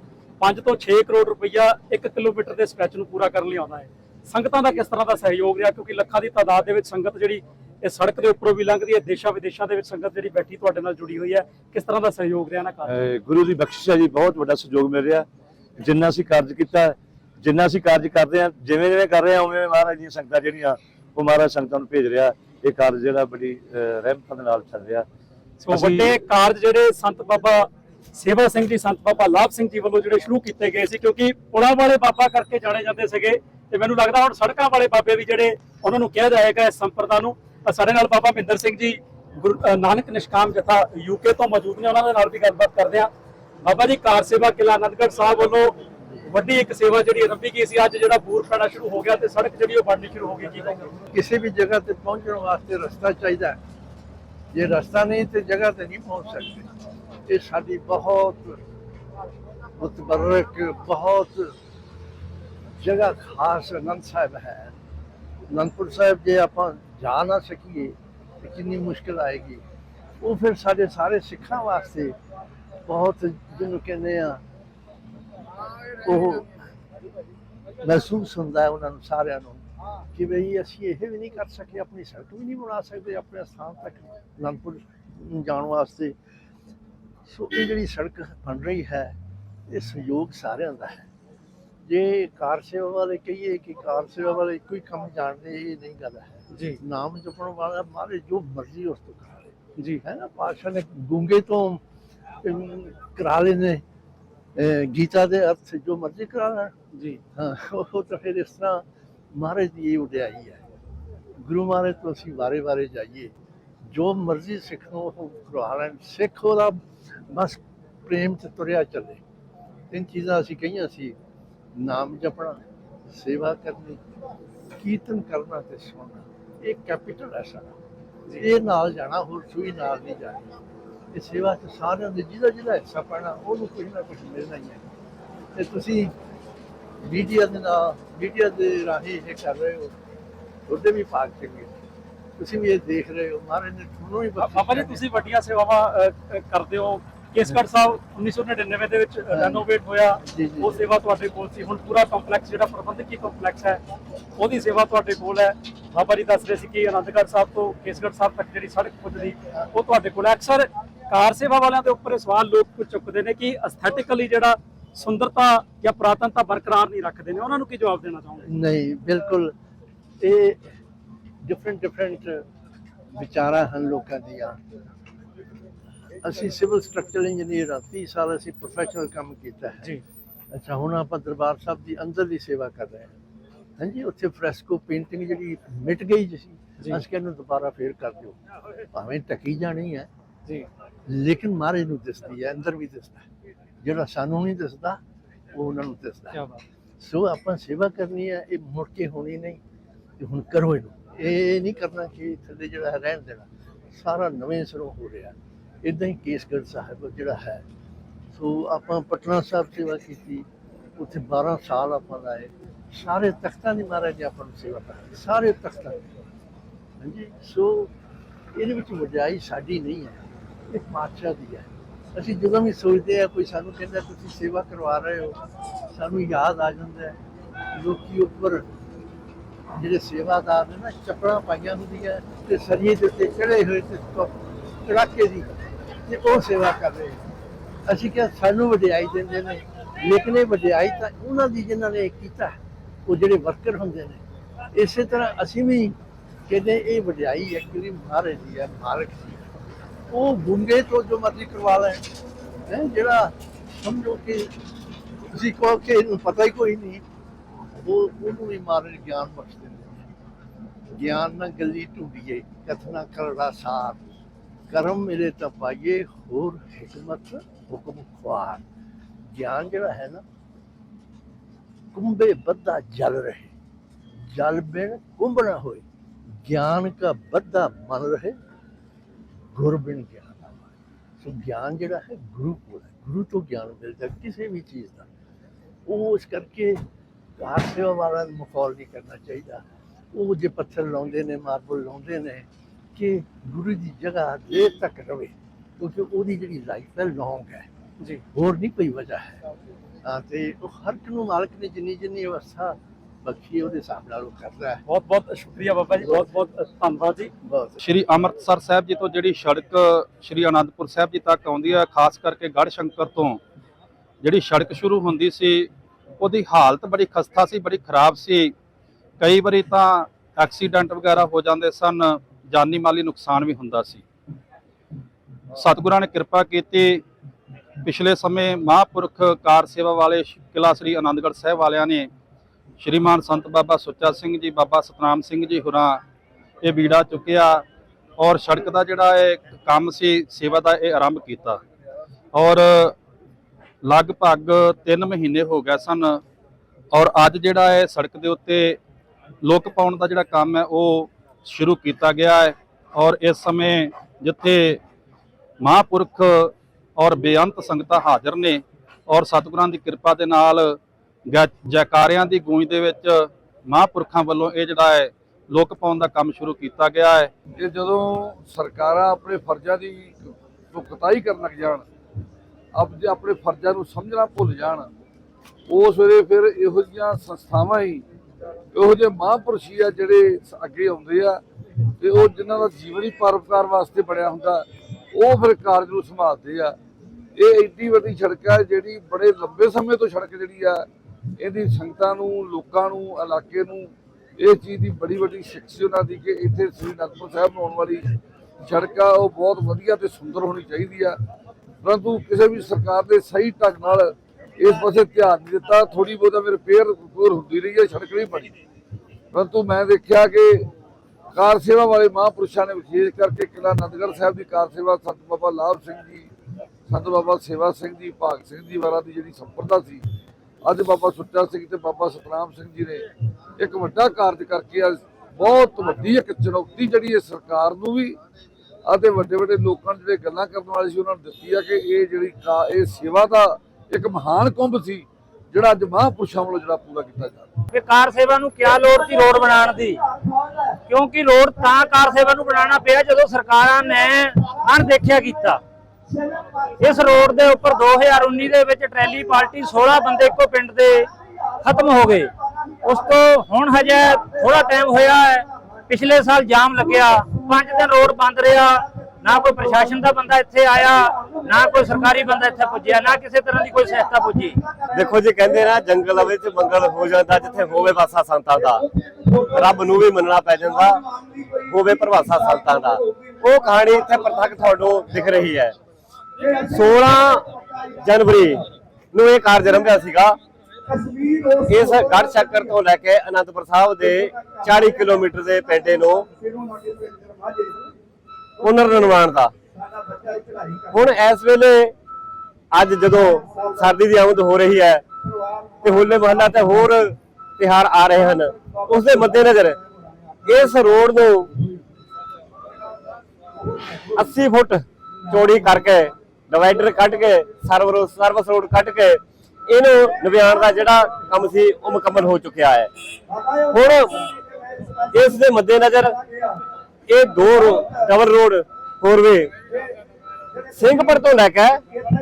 A: 5 ਤੋਂ 6 ਕਰੋੜ ਰੁਪਈਆ 1 ਕਿਲੋਮੀਟਰ ਦੇ ਸਟ੍ਰੈਚ ਨੂੰ ਪੂਰਾ ਕਰਨ ਲਈ ਆਉਂਦਾ ਹੈ। ਸੰਗਤਾਂ ਦਾ ਕਿਸ ਤਰ੍ਹਾਂ ਦਾ ਸਹਿਯੋਗ ਰਿਹਾ? ਕਿਉਂਕਿ ਲੱਖਾਂ ਦੀ ਤਾਦਾਦ ਦੇ ਵਿੱਚ ਸੰਗਤ ਜਿਹੜੀ ਇਹ ਸੜਕ ਦੇ ਉੱਪਰੋਂ ਵੀ ਲੰਘਦੀ ਹੈ ਦੇਸ਼ਾਂ ਵਿਦੇਸ਼ਾਂ ਦੇ ਵਿੱਚ ਸੰਗਤ ਜਿਹੜੀ ਬੈਠੀ ਤੁਹਾਡੇ ਨਾਲ ਜੁੜੀ ਹੋਈ ਹੈ। ਕਿਸ ਤਰ੍ਹਾਂ ਦਾ ਸਹਿਯੋਗ ਰਿਹਾ ਨਾ ਕਾਰਜ
B: ਗੁਰੂ ਦੀ ਬਖਸ਼ਿਸ਼ ਹੈ ਜੀ, ਬਹੁਤ ਵੱਡਾ ਸਹਿਯੋਗ ਮਿਲ ਰਿਹਾ। ਜਿੰਨਾ ਅਸੀਂ ਕਾਰਜ ਕੀਤਾ, ਜਿੰਨਾ ਅਸੀਂ ਕਾਰਜ ਕਰਦੇ ਹਾਂ, ਜਿਵੇਂ ਜਿਵੇਂ ਕਰ ਰਹੇ ਹਾਂ ਉਵੇਂ ਮਹਾਰਾਜ ਦੀਆਂ ਸੰਗਤਾਂ ਜਿਹੜੀਆਂ, ਉਹ ਮਹਾਰਾਜ ਸੰਗਤਾਂ ਨੂੰ ਭੇਜ ਰਿਹਾ। ਇਹ ਕਾਰਜ ਜਿਹੜਾ ਬੜੀ ਰਹਿਮਤ ਨਾਲ ਚੱਲ ਰਿਹਾ।
A: ਸੋ ਵੱਡੇ ਕਾਰਜ ਜਿਹੜੇ ਸੰਤ ਬਾਬਾ ਸੇਵਾ ਸਿੰਘ ਜੀ ਸੰਤ ਬਾਬਾ ਲਾਭ ਸਿੰਘ ਜੀ ਵੱਲੋਂ ਜਿਹੜੇ ਸ਼ੁਰੂ ਕੀਤੇ ਗਏ ਸੀ ਕਿਉਂਕਿ ਪੁਲਾਂ ਵਾਲੇ ਬਾਬਾ ਕਰਕੇ ਜਾਣੇ ਜਾਂਦੇ ਸੀਗੇ ਤੇ ਮੈਨੂੰ ਲੱਗਦਾ ਹੁਣ ਸੜਕਾਂ ਵਾਲੇ ਬਾਬੇ ਵੀ ਜਿਹੜੇ ਉਹਨਾਂ ਨੂੰ ਕਿਹਾ ਜਾਏਗਾ ਇਸ ਸੰਪਰਦਾ ਨੂੰ। ਤਾਂ ਸਾਡੇ ਨਾਲ ਬਾਬਾ ਮਹਿੰਦਰ ਸਿੰਘ ਜੀ ਨਾਨਕ ਨਿਸ਼ਕਾਮ ਜਥਾ ਯੂਕੇ ਤੋਂ ਮੌਜੂਦ ਨੇ ਉਹਨਾਂ ਦੇ ਨਾਲ ਵੀ ਗੱਲਬਾਤ ਕਰਦੇ ਹਾਂ। ਬਾਬਾ ਜੀ ਕਾਰ ਸੇਵਾ ਕਿਲਾ ਆਨੰਦਗੜ੍ਹ ਸਾਹਿਬ ਵੱਲੋਂ ਵੱਡੀ ਇੱਕ ਸੇਵਾ ਜਿਹੜੀ ਆਰੰਭੀ ਗਈ ਸੀ ਅੱਜ ਜਿਹੜਾ ਬੂਰ ਪੈਣਾ ਸ਼ੁਰੂ ਹੋ ਗਿਆ ਤੇ ਸੜਕ ਜਿਹੜੀ ਉਹ ਬਣਨੀ ਸ਼ੁਰੂ ਹੋ ਗਈ ਕੀ ਕਹੋਗੇ?
C: ਕਿਸੇ ਵੀ ਜਗ੍ਹਾ ਤੇ ਪਹੁੰਚਣ ਵਾਸਤੇ ਰਸਤਾ ਚਾਹੀਦਾ ਹੈ। ਜੇ ਰਸਤਾ ਨਹੀਂ ਤੇ ਜਗ੍ਹਾ ਤੇ ਨਹੀਂ ਪਹੁੰਚ ਸਕਦੇ। ਇਹ ਸਾਡੀ ਬਹੁਤ ਮੁਤਬਰਕ, ਬਹੁਤ ਜਗ੍ਹਾ ਖਾਸ ਅਨੰਦ ਸਾਹਿਬ ਹੈ। ਅਨੰਦਪੁਰ ਸਾਹਿਬ ਜੇ ਆਪਾਂ ਜਾ ਨਾ ਸਕੀਏ ਤੇ ਕਿੰਨੀ ਮੁਸ਼ਕਲ ਆਏਗੀ। ਉਹ ਫਿਰ ਸਾਡੇ ਸਾਰੇ ਸਿੱਖਾਂ ਵਾਸਤੇ ਬਹੁਤ ਜਿਹਨੂੰ ਕਹਿੰਦੇ ਆ, ਉਹ ਮਹਿਸੂਸ ਹੁੰਦਾ ਹੈ ਉਹਨਾਂ ਨੂੰ ਸਾਰਿਆਂ ਨੂੰ। ਕਿ ਬਈ ਅਸੀਂ ਇਹ ਵੀ ਨਹੀਂ ਕਰ ਸਕੇ ਆਪਣੀ ਸੜਕ ਵੀ ਨਹੀਂ ਬਣਾ ਸਕਦੇ ਆਪਣੇ ਸਥਾਨ ਤੱਕ ਅਨੰਦਪੁਰ ਜਾਣ ਵਾਸਤੇ। ਸੋ ਇਹ ਜਿਹੜੀ ਸੜਕ ਬਣ ਰਹੀ ਹੈ ਇਹ ਸਹਿਯੋਗ ਸਾਰਿਆਂ ਦਾ ਹੈ। ਜੇ ਕਾਰ ਸੇਵਾ ਵਾਲੇ ਕਹੀਏ ਕਿ ਕਾਰ ਸੇਵਾ ਵਾਲੇ ਇੱਕੋ ਹੀ ਕੰਮ ਜਾਣਦੇ ਇਹ ਨਹੀਂ ਗੱਲ ਹੈ।
A: ਜੀ।
C: ਨਾਮ ਜਪਣ ਵਾਲਾ ਮਾਰੇ ਜੋ ਮਰਜ਼ੀ ਉਸ ਤੋਂ ਕਰਾ ਲੇ।
A: ਜੀ।
C: ਹੈ ਨਾ ਪਾਸ਼ਾ ਨੇ ਗੁੰਗੇ ਤੋਂ ਕਰਾ ਲੈਨੇ ਗੀਤਾ ਦੇ ਅਰਥ ਜੋ ਮਰਜ਼ੀ ਕਰਾ ਲੈਣ।
A: ਜੀ।
C: ਹਾਂ ਉਹ ਤਾਂ ਫਿਰ ਇਸ ਤਰ੍ਹਾਂ ਮਹਾਰਾਜ ਦੀ ਇਹ ਉਡਿਆਈ ਹੈ। ਗੁਰੂ ਮਹਾਰਾਜ ਤੋਂ ਅਸੀਂ ਵਾਰੇ ਵਾਰੇ ਜਾਈਏ। ਜੋ ਮਰਜ਼ੀ ਸਿੱਖ ਨੂੰ ਉਹ ਕਰਵਾ ਲੈਣ। ਸਿੱਖ ਉਹਦਾ ਬਸ ਪ੍ਰੇਮ ਤੇ ਤੁਰਿਆ ਚੱਲੇ। ਤਿੰਨ ਚੀਜ਼ਾਂ ਅਸੀਂ ਕਹੀਆਂ ਸੀ ਨਾਮ ਜਪਣਾ ਸੇਵਾ ਕਰਨੀ ਕੀਰਤਨ ਕਰਨਾ ਤੇ ਸੁਣਨਾ। ਇਹ ਕੈਪੀਟਲ ਹੈ ਸਾਡਾ। ਇਹ ਨਾਲ ਜਾਣਾ ਹੋਰ ਸੂਈ ਨਾਲ ਨਹੀਂ ਜਾਣੀ। ਇਹ ਸੇਵਾ ਚ ਸਾਰਿਆਂ ਦੇ ਜਿਹਦਾ ਜਿਹਦਾ ਹਿੱਸਾ ਪੈਣਾ ਉਹਨੂੰ ਕੁਝ ਨਾ ਕੁਝ ਮਿਲਣਾ ਹੀ ਹੈ। ਤੇ ਤੁਸੀਂ ਮੀਡੀਆ ਦੇ ਨਾਲ ਮੀਡੀਆ ਦੇ ਰਾਹੀਂ ਇਹ ਕਰ ਰਹੇ ਹੋ। ਉਹਦੇ ਵੀ ਭਾਗ ਚੰਗੇ ਤੁਸੀਂ ਵੀ ਇਹ ਦੇਖ ਰਹੇ ਹੋ। ਮਹਾਰਾਜ ਨੇ ਤੁਹਾਨੂੰ ਹੀ
A: ਬਾਬਾ ਜੀ। ਤੁਸੀਂ ਵੱਡੀਆਂ ਸੇਵਾਵਾਂ ਕਰਦੇ ਹੋ। ਕੇਸਗੜ੍ਹ ਸਾਹਿਬ 1999 ਦੇ ਵਿੱਚ ਰੈਨੋਵੇਟ ਹੋਇਆ। ਉਹ ਸੇਵਾ ਤੁਹਾਡੇ ਕੋਲ ਸੀ। ਹੁਣ ਪੂਰਾ ਕੰਪਲੈਕਸ ਜਿਹੜਾ ਪ੍ਰਬੰਧਕੀ ਕੰਪਲੈਕਸ ਹੈ ਉਹਦੀ ਸੇਵਾ ਤੁਹਾਡੇ ਕੋਲ ਹੈ। ਬਾਬਾ ਜੀ ਦੱਸ ਰਹੇ ਸੀ ਕਿ ਆਨੰਦਗੜ੍ਹ ਸਾਹਿਬ ਤੋਂ ਕੇਸਗੜ੍ਹ ਸਾਹਿਬ ਤੱਕ ਜਿਹੜੀ ਸੜਕ ਪੁੱਜਦੀ ਉਹ ਤੁਹਾਡੇ ਕੋਲ ਹੈ। ਅਕਸਰ ਕਾਰ ਸੇਵਾ ਵਾਲਿਆਂ ਦੇ ਉੱਪਰ ਇਹ ਸਵਾਲ ਲੋਕ ਚੁੱਕਦੇ ਨੇ ਕਿ ਅਸਥੈਟਿਕਲੀ ਜਿਹੜਾ ਸੁੰਦਰਤਾ ਜਾਂ ਪੁਰਾਤਨਤਾ ਬਰਕਰਾਰ ਨਹੀਂ ਰੱਖਦੇ ਨੇ। ਉਹਨਾਂ ਨੂੰ ਕੀ ਜਵਾਬ ਦੇਣਾ ਚਾਹੋਗੇ?
C: ਨਹੀਂ ਬਿਲਕੁਲ। ਇਹ ਡਿਫਰੈਂਟ ਡਿਫਰੈਂਟ ਵਿਚਾਰਾਂ ਹਨ ਲੋਕਾਂ ਦੀਆਂ। ਅਸੀਂ ਸਿਵਲ ਸਟਰਕਚਰ ਇੰਜੀਨੀਅਰ ਹਾਂ। 30 ਸਾਲ ਅਸੀਂ ਪ੍ਰੋਫੈਸ਼ਨਲ ਕੰਮ ਕੀਤਾ ਹੈ।
A: ਜੀ।
C: ਅੱਛਾ ਹੁਣ ਆਪਾਂ ਦਰਬਾਰ ਸਾਹਿਬ ਦੀ ਅੰਦਰ ਦੀ ਸੇਵਾ ਕਰ ਰਹੇ ਹਾਂ। ਹਾਂਜੀ ਉੱਥੇ ਫ੍ਰੈਸਕੋ ਪੇਂਟਿੰਗ ਜਿਹੜੀ ਮਿਟ ਗਈ ਜੀ
A: ਜੀ।
C: ਅਸੀਂ ਕਹਿੰਦੇ ਦੁਬਾਰਾ ਫੇਰ ਕਰ ਦਿਓ। ਭਾਵੇਂ ਟਕੀ ਜਾਣੀ ਹੈ।
A: ਜੀ।
C: ਲੇਕਿਨ ਮਹਾਰਾਜ ਨੂੰ ਦਿਸਦੀ ਹੈ ਅੰਦਰ ਵੀ ਦਿਸਦਾ ਹੈ। ਜਿਹੜਾ ਸਾਨੂੰ ਨਹੀਂ ਦਿਸਦਾ ਉਹ ਉਹਨਾਂ ਨੂੰ ਦਿਸਦਾ।
A: ਕੀ
C: ਹੈ।
A: ਬਾਤ
C: ਸੋ ਆਪਾਂ ਸੇਵਾ ਕਰਨੀ ਹੈ ਇਹ ਮੁੜ ਕੇ ਹੋਣੀ ਨਹੀਂ ਤੇ ਹੁਣ ਕਰੋ ਇਹਨੂੰ। ਇਹ ਨਹੀਂ ਕਰਨਾ ਕਿ ਥੱਲੇ ਜਿਹੜਾ ਰਹਿਣ ਦੇਣਾ। ਸਾਰਾ ਨਵੇਂ ਸਿਰੋਂ ਹੋ ਰਿਹਾ। ਇਦਾਂ ਹੀ ਕੇਸਗੜ੍ਹ ਸਾਹਿਬ ਜਿਹੜਾ ਹੈ। ਸੋ ਆਪਾਂ ਪਟਨਾ ਸਾਹਿਬ ਸੇਵਾ ਕੀਤੀ ਉੱਥੇ 12 ਸਾਲ ਆਪਾਂ ਲਾਏ। ਸਾਰੇ ਤਖਤਾਂ ਦੀ ਮਹਾਰਾਜ ਨੇ ਆਪਾਂ ਨੂੰ ਸੇਵਾ ਕਰਾਈ ਸਾਰੇ ਤਖਤਾਂ ਹਾਂਜੀ ਸੋ ਇਹਦੇ ਵਿੱਚ ਵਡਿਆਈ ਸਾਡੀ ਨਹੀਂ ਹੈ ਇਹ ਪਾਤਸ਼ਾਹ ਦੀ ਹੈ। ਅਸੀਂ ਜਦੋਂ ਵੀ ਸੋਚਦੇ ਆ, ਕੋਈ ਸਾਨੂੰ ਕਹਿੰਦਾ, ਤੁਸੀਂ ਸੇਵਾ ਕਰਵਾ ਰਹੇ ਹੋ। ਸਾਨੂੰ ਯਾਦ ਆ ਜਾਂਦਾ ਹੈ। ਲੋਕੀ ਉੱਪਰ ਜਿਹੜੇ ਸੇਵਾਦਾਰ ਨੇ ਨਾ, ਚੱਪਲਾਂ ਪਾਈਆਂ ਹੁੰਦੀਆਂ ਤੇ ਸਰੀਏ ਦੇ ਉੱਤੇ ਚੜੇ ਹੋਏ ਤੇ ਕੜਾਕੇ ਦੀ ਤੇ ਉਹ ਸੇਵਾ ਕਰ ਰਹੇ ਅਸੀਂ ਕਿਹਾ, ਸਾਨੂੰ ਵਡਿਆਈ ਦਿੰਦੇ ਨੇ, ਲੇਕਿਨ ਇਹ ਵਡਿਆਈ ਤਾਂ ਉਹਨਾਂ ਦੀ ਜਿਨ੍ਹਾਂ ਨੇ ਇਹ ਕੀਤਾ ਉਹ ਜਿਹੜੇ ਵਰਕਰ ਹੁੰਦੇ ਨੇ। ਇਸੇ ਤਰ੍ਹਾਂ ਅਸੀਂ ਵੀ ਕਹਿੰਦੇ, ਇਹ ਵਡਿਆਈ ਐਕਚੁਅਲੀ ਮਹਾਰਾਜ ਦੀ ਹੈ, ਮਾਲਕ ਦੀ ਉਹ ਗੁੰਗੇ ਤੋਂ ਜੋ ਮਰਜ਼ੀ ਕਰਵਾ ਲੈਣ। ਹੈ, ਜਿਹੜਾ ਸਮਝੋ ਕਿ ਤੁਸੀਂ ਕਹੋ ਕਿ ਇਹਨੂੰ ਪਤਾ ਹੀ ਕੋਈ ਨਹੀਂ, ਉਹ ਉਹਨੂੰ ਵੀ ਮਹਾਰਾਜ ਗਿਆਨ ਬਖਸ਼ ਦਿੰਦੇ ਗਿਆਨ ਨਾਲ ਗੱਲੀ ਢੂੰਡੀਏ, ਕਥਨਾ ਕਰੜਾ ਸਾਰ। ਕਰਮ ਮਿਲੇ ਤਾਂ ਪਾਈਏ ਹੋਰ ਹਕਮਤ, ਹੁਕਮ ਖੁਆਰ। ਗਿਆਨ ਜਿਹੜਾ ਹੈ ਨਾ ਕੁੰਬੇ ਬੱਧਾ ਜਲ ਰਹੇ। ਜਲ ਬਿਨ ਕੁੰਭ ਨਾ ਹੋਏ। ਗਿਆਨ ਕਾ ਬੱਧਾ ਮਨ ਰਹੇ। ਗੁਰ ਬਿਨ ਗਿਆਨ ਸੋ ਗਿਆਨ ਜਿਹੜਾ ਹੈ ਗੁਰੂ ਕੋਲ ਹੈ। ਗੁਰੂ ਤੋਂ ਗਿਆਨ ਮਿਲਦਾ ਕਿਸੇ ਵੀ ਚੀਜ਼ ਦਾ। ਉਹ ਇਸ ਕਰਕੇ ਕਾਰ ਸੇਵਾ ਵਾਲਾ ਮਖੌਲ ਨਹੀਂ ਕਰਨਾ ਚਾਹੀਦਾ। ਉਹ ਜੇ ਪੱਥਰ ਲਾਉਂਦੇ ਨੇ ਮਾਰਬਲ ਲਾਉਂਦੇ ਨੇ ਕਿ ਗੁਰੂ ਦੀ ਜਗ੍ਹਾ ਦੇਰ ਤੱਕ ਰਵੇ ਕਿਉਂਕਿ ਉਹਦੀ ਜਿਹੜੀ ਲਾਈਫ ਹੈ ਲੌਂਗ ਹੈ।
A: ਜੀ।
C: ਹੋਰ ਨਹੀਂ ਕੋਈ ਵਜ੍ਹਾ ਹੈ। ਹਾਂ ਤੇ ਉਹ ਹਰ ਇੱਕ ਨੂੰ ਮਾਲਕ ਨੇ ਜਿੰਨੀ ਜਿੰਨੀ ਅਵਸਥਾ ਬਖਸ਼ੀ ਉਹਦੇ ਹਿਸਾਬ ਨਾਲ ਉਹ ਕਰਦਾ ਹੈ।
A: ਬਹੁਤ ਬਹੁਤ ਸ਼ੁਕਰੀਆ ਬਾਬਾ ਜੀ ਬਹੁਤ ਬਹੁਤ ਧੰਨਵਾਦ ਜੀ।
C: ਬਹੁਤ
D: ਸ਼੍ਰੀ ਅੰਮ੍ਰਿਤਸਰ ਸਾਹਿਬ ਜੀ ਤੋਂ ਜਿਹੜੀ ਸੜਕ ਸ਼੍ਰੀ ਅਨੰਦਪੁਰ ਸਾਹਿਬ ਜੀ ਤੱਕ ਆਉਂਦੀ ਹੈ ਖਾਸ ਕਰਕੇ ਗੜ੍ਹ ਸ਼ੰਕਰ ਤੋਂ ਜਿਹੜੀ ਸੜਕ ਸ਼ੁਰੂ ਹੁੰਦੀ ਸੀ ਉਹਦੀ ਹਾਲਤ ਬੜੀ ਖਸਤਾ ਸੀ ਬੜੀ ਖਰਾਬ ਸੀ। ਕਈ ਵਾਰੀ ਤਾਂ ਐਕਸੀਡੈਂਟ ਵਗੈਰਾ ਹੋ ਜਾਂਦੇ ਸਨ ਜਾਨੀ ਮਾਲੀ ਨੁਕਸਾਨ ਵੀ ਹੁੰਦਾ ਸੀ। ਸਤਿਗੁਰਾਂ ਨੇ ਕਿਰਪਾ ਕੀਤੀ ਪਿਛਲੇ ਸਮੇਂ ਮਹਾਂਪੁਰਖ ਕਾਰ ਸੇਵਾ ਵਾਲੇ ਕਿਲ੍ਹਾ ਸ੍ਰੀ ਆਨੰਦਗੜ੍ਹ ਸਾਹਿਬ ਵਾਲਿਆਂ ਨੇ ਸ਼੍ਰੀਮਾਨ ਸੰਤ ਬਾਬਾ ਸੁੱਚਾ ਸਿੰਘ ਜੀ, ਬਾਬਾ ਸਤਨਾਮ ਸਿੰਘ ਜੀ ਹੁਰਾਂ ਇਹ ਬੀੜਾ ਚੁੱਕਿਆ ਔਰ ਸੜਕ ਦਾ ਜਿਹੜਾ ਇਹ ਕੰਮ ਸੀ, ਸੇਵਾ ਦਾ ਇਹ ਆਰੰਭ ਕੀਤਾ। ਔਰ ਲਗਭਗ 3 ਮਹੀਨੇ ਹੋ ਗਏ ਸਨ ਔਰ ਅੱਜ ਜਿਹੜਾ ਹੈ ਸੜਕ ਦੇ ਉੱਤੇ ਲੋਕ ਪਾਉਣ ਦਾ ਜਿਹੜਾ ਕੰਮ ਹੈ, ਉਹ ਸ਼ੁਰੂ ਕੀਤਾ ਗਿਆ ਹੈ ਔਰ ਇਸ ਸਮੇਂ ਜਿੱਥੇ ਮਹਾਂਪੁਰਖ ਔਰ ਬੇਅੰਤ ਸੰਗਤਾਂ ਹਾਜ਼ਰ ਨੇ ਔਰ ਸਤਿਗੁਰਾਂ ਦੀ ਕਿਰਪਾ ਦੇ ਨਾਲ ਜੈਕਾਰਿਆਂ ਦੀ ਗੂੰਜ ਦੇ ਵਿੱਚ ਮਹਾਂਪੁਰਖਾਂ ਵੱਲੋਂ ਇਹ ਜਿਹੜਾ ਹੈ ਲੋਕ ਪਾਉਣ ਦਾ ਕੰਮ ਸ਼ੁਰੂ ਕੀਤਾ ਗਿਆ ਹੈ।
E: ਇਹ ਜਦੋਂ ਸਰਕਾਰਾਂ ਆਪਣੇ ਫਰਜ਼ਾਂ ਦੀ ਪੁਖਤਾਈ ਕਰਨ ਲੱਗ ਜਾਣ ਆਪ ਜੇ ਆਪਣੇ ਫਰਜ਼ਾਂ ਨੂੰ ਸਮਝਣਾ ਭੁੱਲ ਜਾਣ, ਉਸ ਵੇਲੇ ਫਿਰ ਇਹੋ ਜਿਹੀਆਂ ਸੰਸਥਾਵਾਂ ਹੀ, ਇਹੋ ਜਿਹੇ ਮਹਾਂਪੁਰਸ਼ੀ ਆ ਜਿਹੜੇ ਅੱਗੇ ਆਉਂਦੇ ਆ ਤੇ ਉਹ ਜਿਨ੍ਹਾਂ ਦਾ ਜੀਵਨ ਹੀ ਪਰਉਪਕਾਰ ਵਾਸਤੇ ਬਣਿਆ ਹੁੰਦਾ, ਉਹ ਫਿਰ ਕਾਰਜ ਨੂੰ ਸੰਭਾਲਦੇ ਆ। ਇਹ ਏਡੀ ਵੱਡੀ ਸੜਕ ਆ ਜਿਹੜੀ ਬੜੇ ਲੰਬੇ ਸਮੇਂ ਤੋਂ ਸੜਕ ਜਿਹੜੀ ਆ ਇਹਦੀ ਸੰਗਤਾਂ ਨੂੰ, ਲੋਕਾਂ ਨੂੰ, ਇਲਾਕੇ ਨੂੰ, ਇਹ ਚੀਜ਼ ਦੀ ਬੜੀ ਵੱਡੀ ਸਿੱਖੀ ਉਹਨਾਂ ਦੀ ਕਿ ਇੱਥੇ ਸ੍ਰੀ ਅਨੰਦਪੁਰ ਸਾਹਿਬ ਨੂੰ ਆਉਣ ਵਾਲੀ ਸੜਕ ਆ, ਉਹ ਬਹੁਤ ਵਧੀਆ ਤੇ ਸੁੰਦਰ ਹੋਣੀ ਚਾਹੀਦੀ ਆ। ਪਰੰਤੂ ਕਿਸੇ ਵੀ ਸਰਕਾਰ ਨੇ ਸਹੀ ਢੰਗ ਨਾਲ ਇਸ ਪਾਸੇ ਧਿਆਨ ਨਹੀਂ ਦਿੱਤਾ ਥੋੜੀ ਬਹੁਤਾ ਰਿਪੇਅਰ ਰਿਪੇਅਰ ਹੁੰਦੀ ਰਹੀ ਹੈ, ਸੜਕ ਨਹੀਂ ਬਣੀ। ਪਰੰਤੂ ਮੈਂ ਦੇਖਿਆ ਕਿ ਕਾਰ ਸੇਵਾ ਵਾਲੇ ਮਹਾਂਪੁਰਸ਼ਾਂ ਨੇ ਵਿਸ਼ੇਸ਼ ਕਰਕੇ ਕਿਲਾ ਨੰਦਗੜ੍ਹ ਸਾਹਿਬ ਦੀ ਕਾਰ ਸੇਵਾ, ਸੰਤ ਬਾਬਾ ਲਾਭ ਸਿੰਘ ਜੀ, ਸੰਤ ਬਾਬਾ ਸੇਵਾ ਸਿੰਘ ਜੀ, ਭਾਗ ਸਿੰਘ ਜੀ ਵਾਲਾ ਦੀ ਜਿਹੜੀ ਸੰਪਰਦਾ ਸੀ ਅੱਜ ਬਾਬਾ ਸੁੱਚਾ ਸਿੰਘ ਤੇ ਬਾਬਾ ਸਤਨਾਮ ਸਿੰਘ ਜੀ ਨੇ ਇੱਕ ਵੱਡਾ ਕਾਰਜ ਕਰਕੇ ਅੱਜ ਬਹੁਤ ਵੱਡੀ ਇੱਕ ਚੁਣੌਤੀ ਜਿਹੜੀ ਹੈ ਸਰਕਾਰ ਨੂੰ ਵੀ ਅਤੇ ਵੱਡੇ ਵੱਡੇ ਲੋਕਾਂ ਜਿਹੜੇ ਗੱਲਾਂ ਕਰਨ ਵਾਲੇ ਸੀ ਉਹਨਾਂ ਨੂੰ ਦਿੱਤੀ ਆ ਕਿ ਇਹ ਜਿਹੜੀ ਇਹ ਸੇਵਾ ਦਾ ਇੱਕ ਮਹਾਨ ਕੁੰਭ ਸੀ, ਜਿਹੜਾ ਅੱਜ ਮਹਾਂਪੁਰਸ਼ਾਂ ਵੱਲੋਂ ਜਿਹੜਾ ਪੂਰਾ ਕੀਤਾ ਜਾ ਰਿਹਾ।
F: ਕਿ ਕਾਰ ਸੇਵਾ ਨੂੰ ਕਿਆ ਲੋੜ ਸੀ ਰੋਡ ਬਣਾਉਣ ਦੀ? ਕਿਉਂਕਿ ਲੋੜ ਤਾਂ ਕਾਰ ਸੇਵਾ ਨੂੰ ਬਣਾਉਣਾ ਪਿਆ ਜਦੋਂ ਸਰਕਾਰਾਂ ਨੇ ਅਣਦੇਖਿਆ ਕੀਤਾ। ਇਸ ਰੋਡ ਦੇ ਉੱਪਰ 2019 ਦੇ ਵਿੱਚ ਟਰੈਲੀ ਪਾਰਟੀ 16 ਬੰਦੇ ਇੱਕੋ ਪਿੰਡ ਦੇ ਖਤਮ ਹੋ ਗਏ। ਉਸ ਤੋਂ ਹੁਣ ਹਜੇ ਥੋੜਾ ਟਾਈਮ ਹੋਇਆ ਹੈ। ਪਿਛਲੇ ਸਾਲ ਜਾਮ ਲੱਗਿਆ। ਪੰਜ ਦਿਨ ਰੋਡ ਬੰਦ ਰਿਹਾ। ਨਾ ਕੋਈ ਪ੍ਰਸ਼ਾਸਨ ਦਾ ਬੰਦਾ ਇੱਥੇ ਆਇਆ, ਨਾ ਕੋਈ ਸਰਕਾਰੀ ਬੰਦਾ ਇੱਥੇ ਪੁੱਜਿਆ, ਨਾ ਕਿਸੇ ਤਰ੍ਹਾਂ ਦੀ ਕੋਈ ਸਹਾਇਤਾ ਪੁੱਜੀ।
G: ਦੇਖੋ ਜੀ, ਕਹਿੰਦੇ ਨਾ, ਜੰਗਲ ਵਿੱਚ ਮੰਗਲ ਹੋ ਜਾਂਦਾ, ਜਿੱਥੇ ਹੋਵੇ ਵਾਸਾ ਸੰਤਾਂ ਦਾ। ਰੱਬ ਨੂੰ ਵੀ ਮੰਨਣਾ ਪੈ ਜਾਂਦਾ, ਹੋਵੇ ਪ੍ਰਵਾਸਾ ਸੰਤਾਂ ਦਾ। ਉਹ ਕਹਾਣੀ ਇੱਥੇ ਪ੍ਰਤੱਖ ਤੁਹਾਨੂੰ ਦਿਖ ਰਹੀ ਹੈ। 16 ਜਨਵਰੀ ਨੂੰ ਇਹ ਕਾਰਜ ਰੰਭਿਆ ਸੀਗਾ। ਇਸ ਗੜ ਸ਼ੱਕਰ ਤੋਂ ਲੈ ਕੇ ਅਨੰਦਪੁਰ ਸਾਹਿਬ ਦੇ 40 ਕਿਲੋਮੀਟਰ ਦੇ ਪੈਂਡੇ ਨੂੰ ਪੁਨਰ ਨਿਰਮਾਣ ਦਾ। ਹੁਣ ਇਸ ਵੇਲੇ ਅੱਜ ਜਦੋਂ ਸਰਦੀ ਦੀ ਆਮਦ ਹੋ ਰਹੀ ਹੈ ਤੇ ਹੋਲੇ ਮਹੱਲਾ ਤੇ ਹੋਰ ਤਿਹਾਰ ਆ ਰਹੇ ਹਨ, ਉਸ ਦੇ ਮੱਦੇਨਜ਼ਰ ਇਸ ਰੋਡ ਨੂੰ 80 ਫੁੱਟ ਚੌੜੀ ਕਰਕੇ ਡਿਵਾਈਡਰ ਕੱਢ ਕੇ ਸਰਵਰ ਸਰਵਿਸ ਰੋਡ ਕੱਢ ਕੇ, ਇਹਨੂੰ ਨਵਿਆਣ ਦਾ ਜਿਹੜਾ ਕੰਮ ਸੀ, ਉਹ ਮੁਕੰਮਲ ਹੋ ਚੁੱਕਿਆ ਹੈ। ਹੁਣ ਇਸ ਦੇ ਮੱਦੇਨਜ਼ਰ ਇਹ ਦੋ ਡਬਲ ਰੋਡ ਫੋਰਵੇ ਸਿੰਘਪੁਰ ਤੋਂ ਲੈ ਕੇ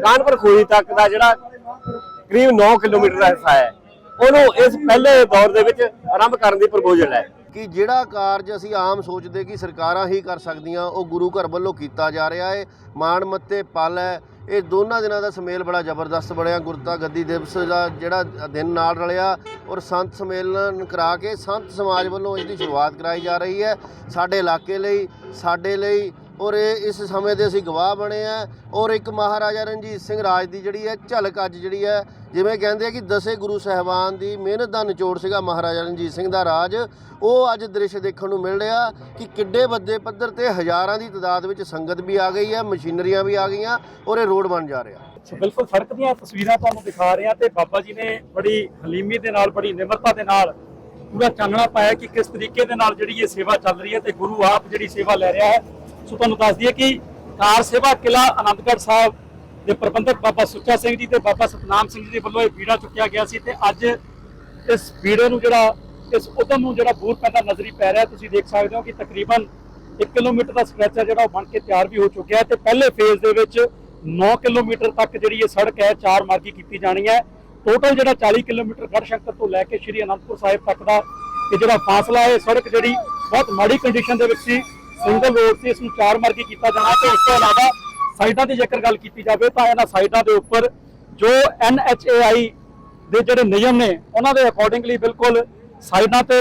G: ਕਾਨਪੁਰ ਖੋਈ ਤੱਕ ਦਾ ਜਿਹੜਾ ਕਰੀਬ 9 ਕਿਲੋਮੀਟਰ ਦਾ ਹਿੱਸਾ ਹੈ। ਉਹਨੂੰ ਇਸ ਪਹਿਲੇ ਦੌਰ ਦੇ ਵਿੱਚ ਆਰੰਭ ਕਰਨ ਦੀ ਪ੍ਰਪੋਜ਼ਲ ਹੈ।
H: ਕਿ ਜਿਹੜਾ ਕਾਰਜ ਅਸੀਂ ਆਮ ਸੋਚਦੇ ਕਿ ਸਰਕਾਰਾਂ ਹੀ ਕਰ ਸਕਦੀਆਂ, ਉਹ ਗੁਰੂ ਘਰ ਵੱਲੋਂ ਕੀਤਾ ਜਾ ਰਿਹਾ ਹੈ ਮਾਣ, ਮੱਤੇ, ਪਲ ਹੈ। ਇਹ ਦੋਨਾਂ ਦਿਨਾਂ ਦਾ ਸਮੇਲ ਬੜਾ ਜ਼ਬਰਦਸਤ ਬਣਿਆ। ਗੁਰਤਾ ਗੱਦੀ ਦਿਵਸ ਦਾ ਜਿਹੜਾ ਦਿਨ ਨਾਲ ਰਲਿਆ ਔਰ ਸੰਤ ਸਮੇਲਨ ਕਰਾ ਕੇ ਸੰਤ ਸਮਾਜ ਵੱਲੋਂ ਇਸ ਦੀ ਸ਼ੁਰੂਆਤ ਕਰਾਈ ਜਾ ਰਹੀ ਹੈ। ਸਾਡੇ ਇਲਾਕੇ ਲਈ, ਸਾਡੇ ਲਈ ਔਰ ਇਹ ਇਸ ਸਮੇਂ ਦੇ ਅਸੀਂ ਗਵਾਹ ਬਣੇ ਆ। ਔਰ ਇੱਕ ਮਹਾਰਾਜਾ ਰਣਜੀਤ ਸਿੰਘ ਰਾਜ ਦੀ ਜਿਹੜੀ ਹੈ ਝਲਕ ਅੱਜ ਜਿਹੜੀ ਹੈ ਜਿਵੇਂ ਕਹਿੰਦੇ ਆ ਕਿ ਦਸੇ ਗੁਰੂ ਸਾਹਿਬਾਨ ਦੀ ਮਿਹਨਤ ਦਾ ਨਿਚੋੜ ਸੀਗਾ ਮਹਾਰਾਜਾ ਰਣਜੀਤ ਸਿੰਘ ਦਾ ਰਾਜ, ਉਹ ਅੱਜ ਦ੍ਰਿਸ਼ ਦੇਖਣ ਨੂੰ ਮਿਲ ਰਿਹਾ ਕਿ ਕਿੱਡੇ ਵੱਡੇ ਪੱਧਰ ਤੇ ਹਜ਼ਾਰਾਂ ਦੀ ਤਾਦਾਦ ਵਿੱਚ ਸੰਗਤ ਵੀ ਆ ਗਈ ਹੈ, ਮਸ਼ੀਨਰੀਆਂ ਵੀ ਆ ਗਈਆਂ ਔਰ ਇਹ ਰੋਡ ਬਣ ਜਾ ਰਿਹਾ।
A: ਬਿਲਕੁਲ ਸੜਕ ਦੀਆਂ ਤਸਵੀਰਾਂ ਤੁਹਾਨੂੰ ਦਿਖਾ ਰਿਹਾ ਹਾਂ ਤੇ ਬਾਬਾ ਜੀ ਨੇ ਬੜੀ ਹਲੀਮੀ ਦੇ ਨਾਲ, ਬੜੀ ਨਿਮਰਤਾ ਦੇ ਨਾਲ ਪੂਰਾ ਚਾਨਣਾ ਪਾਇਆ ਕਿ ਕਿਸ ਤਰੀਕੇ ਦੇ ਨਾਲ ਜਿਹੜੀ ਇਹ ਸੇਵਾ ਚੱਲ ਰਹੀ ਹੈ ਤੇ ਗੁਰੂ ਆਪ ਜਿਹੜੀ ਸੇਵਾ ਲੈ ਰਿਹਾ ਹੈ। ਸੋ ਤੁਹਾਨੂੰ ਦੱਸ ਦਈਏ ਕਿ ਕਾਰ ਸੇਵਾ ਕਿਲਾ ਆਨੰਦਗੜ੍ਹ ਸਾਹਿਬ ਦੇ ਪ੍ਰਬੰਧਕ ਬਾਬਾ ਸੁੱਚਾ ਸਿੰਘ ਜੀ ਤੇ ਬਾਬਾ ਸਤਨਾਮ ਸਿੰਘ ਜੀ ਦੇ ਵੱਲੋਂ ਇਹ ਬੀੜਾ ਚੁੱਕਿਆ ਗਿਆ ਸੀ ਤੇ ਅੱਜ ਇਸ ਬੀੜੇ ਨੂੰ ਜਿਹੜਾ, ਇਸ ਉਦਮ ਨੂੰ ਜਿਹੜਾ ਬੂਰ ਪੈਂਦਾ ਨਜ਼ਰੀ ਪੈ ਰਿਹਾ ਤੁਸੀਂ ਦੇਖ ਸਕਦੇ ਹੋ ਕਿ ਤਕਰੀਬਨ 1 ਕਿਲੋਮੀਟਰ ਦਾ ਸਟ੍ਰੈਚ ਹੈ ਜਿਹੜਾ ਉਹ ਬਣ ਕੇ ਤਿਆਰ ਵੀ ਹੋ ਚੁੱਕਿਆ ਹੈ ਤੇ ਪਹਿਲੇ ਫੇਜ਼ ਦੇ ਵਿੱਚ 9 ਕਿਲੋਮੀਟਰ ਤੱਕ ਜਿਹੜੀ ਇਹ ਸੜਕ ਹੈ, ਚਾਰ ਮਾਰਗੀ ਕੀਤੀ ਜਾਣੀ ਹੈ। ਟੋਟਲ ਜਿਹੜਾ 40 ਕਿਲੋਮੀਟਰ ਗੜਸ਼ੰਕਰ ਤੋਂ ਲੈ ਕੇ ਸ਼੍ਰੀ ਅਨੰਦਪੁਰ ਸਾਹਿਬ ਤੱਕ ਦਾ ਇਹ ਜਿਹੜਾ ਫਾਸਲਾ ਹੈ, ਇਹ ਸੜਕ ਜਿਹੜੀ ਬਹੁਤ ਮਾੜੀ ਕੰਡੀਸ਼ਨ ਦੇ ਵਿੱਚ ਸੀ ਸਿੰਗਲ ਰੋਡ ਸੀ, ਇਸ ਨੂੰ ਚਾਰ ਮਾਰਗੀ ਕੀਤਾ ਜਾਣਾ ਤੇ ਉਸ ਤੋਂ ਇਲਾਵਾ ਸਾਈਟਾਂ ਦੀ ਜੇਕਰ ਗੱਲ ਕੀਤੀ ਜਾਵੇ ਤਾਂ ਇਹਨਾਂ ਸਾਈਟਾਂ ਦੇ ਉੱਪਰ ਜੋ NHAI ਦੇ ਜਿਹੜੇ ਨਿਯਮ ਨੇ, ਉਹਨਾਂ ਦੇ ਅਕੋਰਡਿੰਗਲੀ ਬਿਲਕੁਲ ਸਾਈਡਾਂ ਤੇ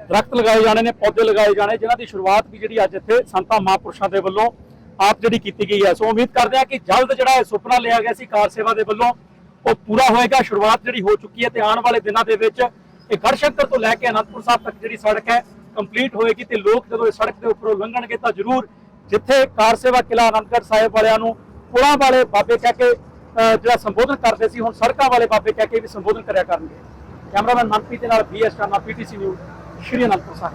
A: ਦਰਖਤ ਲਗਾਏ ਜਾਣੇ ਨੇ, ਪੌਦੇ ਲਗਾਏ ਜਾਣੇ, ਜਿਨ੍ਹਾਂ ਦੀ ਸ਼ੁਰੂਆਤ ਵੀ ਜਿਹੜੀ ਅੱਜ ਇੱਥੇ ਸੰਤਾਂ ਮਹਾਂਪੁਰਸ਼ਾਂ ਦੇ ਵੱਲੋਂ ਆਪ ਜਿਹੜੀ ਕੀਤੀ ਗਈ ਹੈ। ਸੋ ਉਮੀਦ ਕਰਦੇ ਹਾਂ ਕਿ ਜਲਦ ਜਿਹੜਾ ਇਹ ਸੁਪਨਾ ਲਿਆ ਗਿਆ ਸੀ ਕਾਰ ਸੇਵਾ ਦੇ ਵੱਲੋਂ, ਉਹ ਪੂਰਾ ਹੋਏਗਾ। ਸ਼ੁਰੂਆਤ ਜਿਹੜੀ ਹੋ ਚੁੱਕੀ ਹੈ ਤੇ ਆਉਣ ਵਾਲੇ ਦਿਨਾਂ ਦੇ ਵਿੱਚ ਇਹ ਗੜਸ਼ੰਕਰ ਤੋਂ ਲੈ ਕੇ ਅਨੰਦਪੁਰ ਸਾਹਿਬ ਤੱਕ ਜਿਹੜੀ ਸੜਕ ਹੈ ਕੰਪਲੀਟ ਹੋਏਗੀ ਤੇ ਲੋਕ ਜਦੋਂ ਇਸ ਸੜਕ ਦੇ ਉੱਪਰੋਂ ਲੰਘਣਗੇ ਤਾਂ ਜ਼ਰੂਰ ਜਿੱਥੇ ਕਾਰ ਸੇਵਾ ਕਿਲਾ ਅਨੰਦਗੜ੍ਹ ਸਾਹਿਬ ਵਾਲਿਆਂ ਨੂੰ ਪੁਲਾਂ ਵਾਲੇ ਬਾਬੇ ਕਹਿ ਕੇ, ਅਹ, ਜਿਹੜਾ ਸੰਬੋਧਨ ਕਰਦੇ ਸੀ, ਹੁਣ ਸੜਕਾਂ ਵਾਲੇ ਬਾਬੇ ਕਹਿ ਕੇ ਵੀ ਸੰਬੋਧਨ ਕਰਿਆ ਕਰਨਗੇ। ਕੈਮਰਾਮੈਨ ਮਨਪ੍ਰੀਤ ਦੇ ਨਾਲ ਬੀਐਸ ਕਰਨਾ ਪੀਟੀਸੀ ਨਿਊਜ਼, ਸ਼੍ਰੀ ਅਨੰਦਪੁਰ ਸਾਹਿਬ।